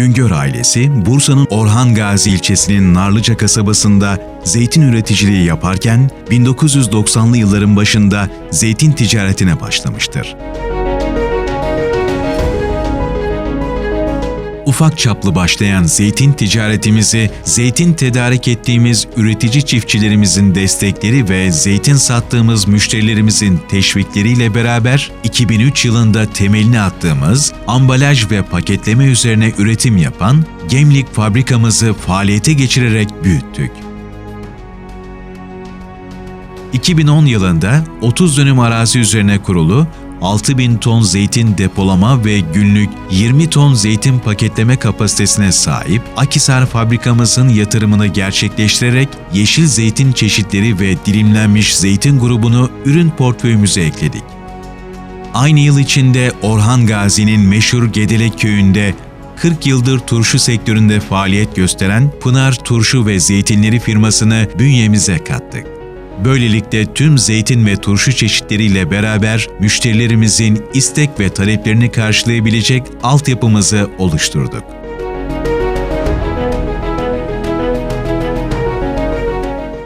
Güngör ailesi Bursa'nın Orhan Gazi ilçesinin Narlıca kasabasında zeytin üreticiliği yaparken 1990'lı yılların başında zeytin ticaretine başlamıştır. Ufak çaplı başlayan zeytin ticaretimizi zeytin tedarik ettiğimiz üretici çiftçilerimizin destekleri ve zeytin sattığımız müşterilerimizin teşvikleriyle beraber 2003 yılında temelini attığımız ambalaj ve paketleme üzerine üretim yapan Gemlik fabrikamızı faaliyete geçirerek büyüttük. 2010 yılında 30 dönüm arazi üzerine kurulu 6000 ton zeytin depolama ve günlük 20 ton zeytin paketleme kapasitesine sahip Akisar fabrikamızın yatırımını gerçekleştirerek yeşil zeytin çeşitleri ve dilimlenmiş zeytin grubunu ürün portföyümüze ekledik. Aynı yıl içinde Orhan Gazi'nin meşhur Gedelek köyünde 40 yıldır turşu sektöründe faaliyet gösteren Pınar Turşu ve Zeytinleri firmasını bünyemize kattık. Böylelikle tüm zeytin ve turşu çeşitleriyle beraber müşterilerimizin istek ve taleplerini karşılayabilecek altyapımızı oluşturduk.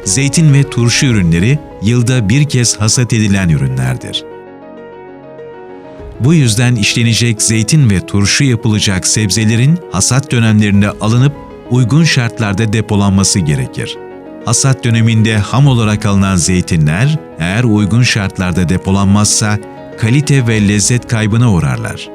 Zeytin ve turşu ürünleri yılda bir kez hasat edilen ürünlerdir. Bu yüzden işlenecek zeytin ve turşu yapılacak sebzelerin hasat dönemlerinde alınıp uygun şartlarda depolanması gerekir. Hasat döneminde ham olarak alınan zeytinler eğer uygun şartlarda depolanmazsa kalite ve lezzet kaybına uğrarlar.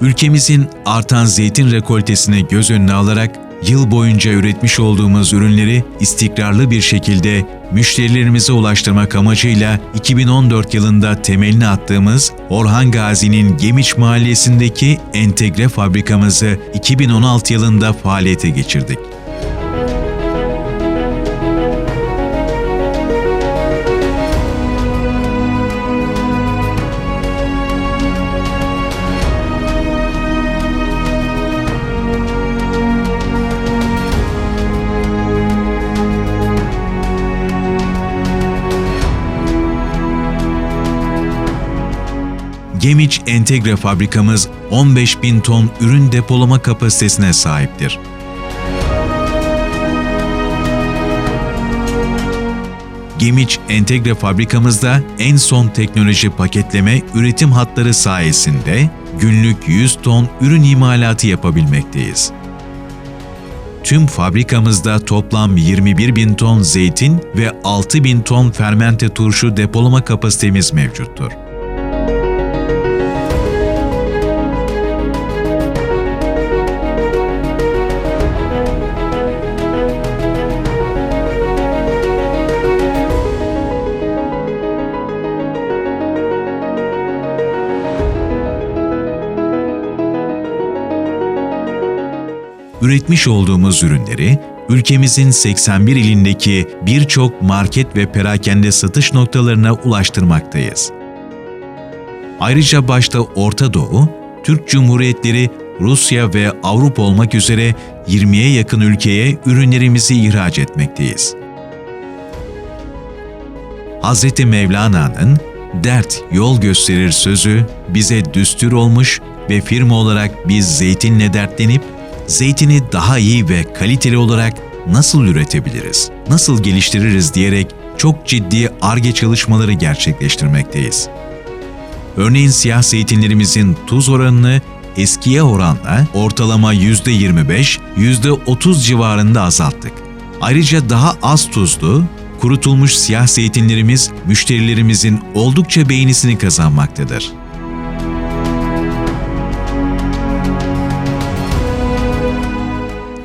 Ülkemizin artan zeytin rekoltesini göz önüne alarak yıl boyunca üretmiş olduğumuz ürünleri istikrarlı bir şekilde müşterilerimize ulaştırmak amacıyla 2014 yılında temelini attığımız Orhan Gazi'nin Gemiç Mahallesi'ndeki entegre fabrikamızı 2016 yılında faaliyete geçirdik. Gemiç Entegre fabrikamız 15 bin ton ürün depolama kapasitesine sahiptir. Gemiç Entegre fabrikamızda en son teknoloji paketleme üretim hatları sayesinde günlük 100 ton ürün imalatı yapabilmekteyiz. Tüm fabrikamızda toplam 21 bin ton zeytin ve 6 bin ton fermente turşu depolama kapasitemiz mevcuttur. Üretmiş olduğumuz ürünleri ülkemizin 81 ilindeki birçok market ve perakende satış noktalarına ulaştırmaktayız. Ayrıca başta Orta Doğu, Türk Cumhuriyetleri, Rusya ve Avrupa olmak üzere 20'ye yakın ülkeye ürünlerimizi ihraç etmekteyiz. Hz. Mevlana'nın dert yol gösterir sözü bize düstur olmuş ve firma olarak biz zeytinle dertlenip zeytini daha iyi ve kaliteli olarak nasıl üretebiliriz, nasıl geliştiririz diyerek çok ciddi ARGE çalışmaları gerçekleştirmekteyiz. Örneğin siyah zeytinlerimizin tuz oranını eskiye oranla ortalama %25, %30 civarında azalttık. Ayrıca daha az tuzlu, kurutulmuş siyah zeytinlerimiz müşterilerimizin oldukça beğenisini kazanmaktadır.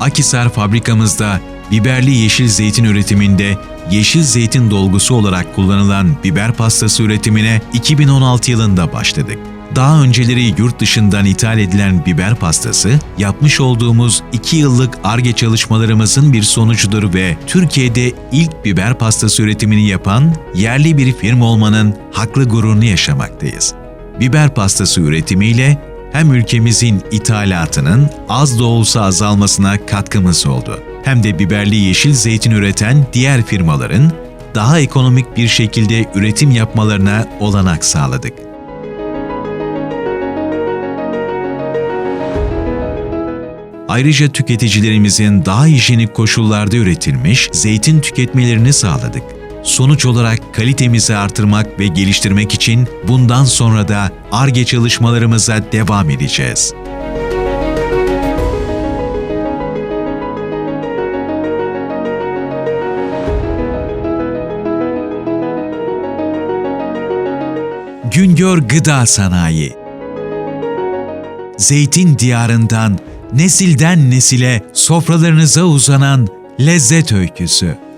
Akisar fabrikamızda biberli yeşil zeytin üretiminde yeşil zeytin dolgusu olarak kullanılan biber pastası üretimine 2016 yılında başladık. Daha önceleri yurt dışından ithal edilen biber pastası, yapmış olduğumuz 2 yıllık ARGE çalışmalarımızın bir sonucudur ve Türkiye'de ilk biber pastası üretimini yapan yerli bir firma olmanın haklı gururunu yaşamaktayız. Biber pastası üretimiyle hem ülkemizin ithalatının az da olsa azalmasına katkımız oldu. Hem de biberli yeşil zeytin üreten diğer firmaların daha ekonomik bir şekilde üretim yapmalarına olanak sağladık. Ayrıca tüketicilerimizin daha hijyenik koşullarda üretilmiş zeytin tüketmelerini sağladık. Sonuç olarak kalitemizi artırmak ve geliştirmek için bundan sonra da ARGE çalışmalarımıza devam edeceğiz. Güngör Gıda Sanayi Zeytin diyarından nesilden nesile sofralarınıza uzanan lezzet öyküsü.